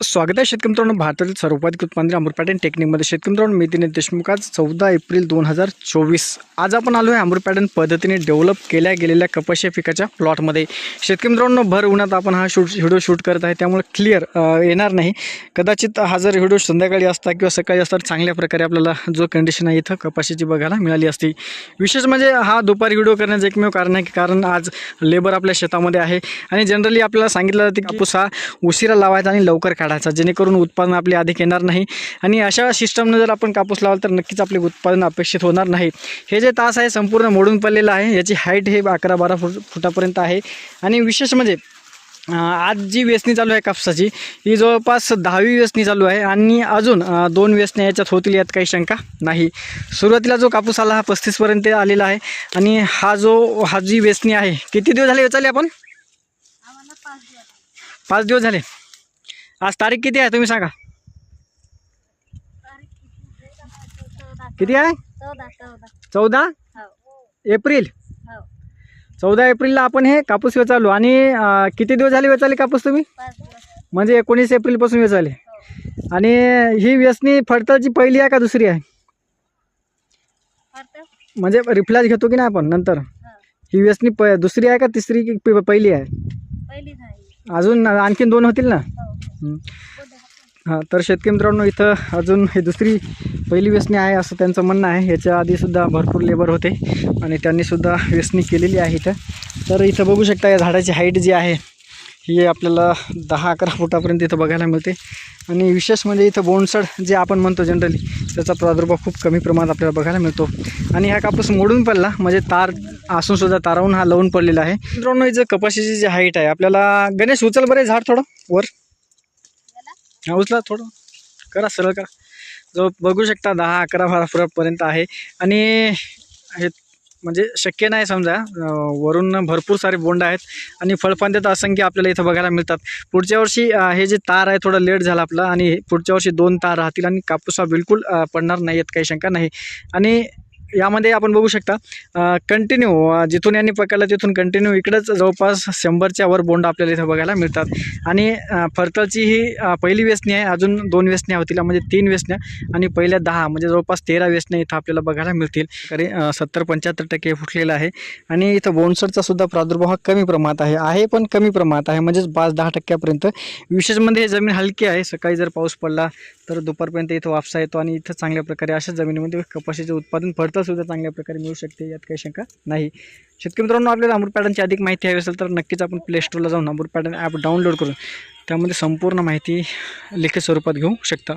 स्वागत आहे शेतकरी मित्रांनो. भारतातील सर्वाधिक उत्पादन अमृत टेक्निकमध्ये. शेतकरी मित्रांनो मी दिनेश देशमुख. आज चौदा एप्रिल दोन हजार चोवीस. आज आपण आलो आहे अमृत पॅटर्न पद्धतीने डेव्हलप केल्या गेलेल्या कपाशी पिकाच्या प्लॉटमध्ये. शेतकरी मित्रांनो भर उन्हात आपण हा शूट व्हिडिओ शूट करत आहे. त्यामुळे क्लिअर येणार नाही. कदाचित हा जर व्हिडिओ संध्याकाळी असता किंवा सकाळी असता तर चांगल्या प्रकारे आपल्याला जो कंडिशन आहे इथं कपाशीची बघायला मिळाली असती. विशेष म्हणजे हा दुपारी व्हिडिओ करण्याचं एकमेव कारण आहे की कारण आज लेबर आपल्या शेतामध्ये आहे. आणि जनरली आपल्याला सांगितलं जातं की कापूस हा उशिरा लावायचा आणि लवकर काढायचा. जेणेकरून उत्पादन आपले अधिक येणार नाही. आणि अशा सिस्टमनं जर आपण कापूस लावला तर नक्कीच आपले उत्पादन अपेक्षित होणार नाही. हे जे तास आहे संपूर्ण मोडून पडलेलं आहे याची हाईट हे अकरा बारा फुट फुटापर्यंत आहे. आणि विशेष म्हणजे आज जी वेचणी चालू आहे कापसाची ही जवळपास दहावी वेचणी चालू आहे. आणि अजून दोन वेचण्या याच्यात होतील यात काही शंका नाही. सुरुवातीला जो कापूस आला हा पस्तीसपर्यंत आलेला आहे. आणि हा जो हा जी वेचणी आहे किती दिवस झाले वेचाले आपण? पाच दिवस झाले. आज तारीख किती आहे? तुम्ही सांगा. किती? आहे? चौदा? एप्रिल? हो चौदा एप्रिलला आपण हे कापूस वेचालो. आणि किती दिवस झाले वेचाले कापूस तुम्ही? म्हणजे एकोणीस एप्रिलपासून वेचाले. आणि ही वेचणी फडताची पहिली आहे का दुसरी आहे? म्हणजे रिफ्लॅश घेतो की नाही आपण नंतर? हो वेचणी प दुसरी आहे का तिसरी पहिली आहे? अजून आणखीन दोन होतील ना? हां तर शेतकरी मित्रांनो इथं अजून हे दुसरी पहिली वेचणी आहे असं त्यांचं म्हणणं आहे. याच्या आधीसुद्धा भरपूर लेबर होते आणि त्यांनीसुद्धा वेचणी केलेली आहे इथं. तर इथं बघू शकता या झाडाची हाईट जी आहे ही आपल्याला दहा अकरा फुटापर्यंत इथं बघायला मिळते. आणि विशेष म्हणजे इथं बोंडसड जे आपण म्हणतो जनरली त्याचा प्रादुर्भाव खूप कमी प्रमाणात आपल्याला बघायला मिळतो. आणि हा कापूस मोडून पडला म्हणजे तार असूनसुद्धा तारावून हा लावून पडलेला आहे. मित्रांनो हिचं कपाशीची जी हाईट आहे आपल्याला गणेश उचल बरे झाड थोडं वर. हा उचला थोडं करा सरळ करा. जो बघू शकता दहा अकरा बारा फुटापर्यंत आहे. आणि हे म्हणजे शक्य नाही समजा वरून भरपूर सारे बोंड आहेत. आणि फळफांद्यात असंख्य आपल्याला इथं बघायला मिळतात. पुढच्या वर्षी हे जे तार आहे थोडं लेट झालं आपलं. आणि पुढच्या वर्षी दोन तार राहतील आणि कापूस हा बिलकुल पडणार नाही आहेत काही शंका नाही. आणि यामध्ये आपण बघू शकता कंटिन्यू जिथून यांनी पकडलं तिथून कंटिन्यू इकडंच जवळपास शंभरच्या वर बोंड आपल्याला इथं बघायला मिळतात. आणि फरतळची ही पहिली व्यसनी आहे अजून दोन व्यसन्या होतील म्हणजे तीन व्यसन्या आणि पहिल्या दहा म्हणजे जवळपास तेरा व्यसन्या इथं आपल्याला बघायला मिळतील. तरी सत्तर पंच्याहत्तर टक्के फुटलेलं आहे. आणि इथं बोंडसरचा सुद्धा प्रादुर्भाव हा कमी प्रमाणात आहे आहे पण कमी प्रमाणात आहे म्हणजेच पाच दहा टक्क्यापर्यंत. विशेष म्हणजे हे जमीन हलकी आहे सकाळी जर पाऊस पडला तर दुपारपर्यंत इथं वापसा येतो आणि इथं चांगल्या प्रकारे अशा जमिनीमध्ये कपाशीचे उत्पादन फळतं सुद्धा चांगल्या प्रकारे मिळू शकते यात काही शंका नाही. शेतकरी मित्रांनो आपल्याला अमृत पॅटर्नची अधिक माहिती हवी असेल तर नक्कीच आपण प्ले स्टोरला जाऊन अमृत पॅटर्न ॲप डाउनलोड करून त्यामध्ये संपूर्ण माहिती लिखित स्वरूपात घेऊ शकता.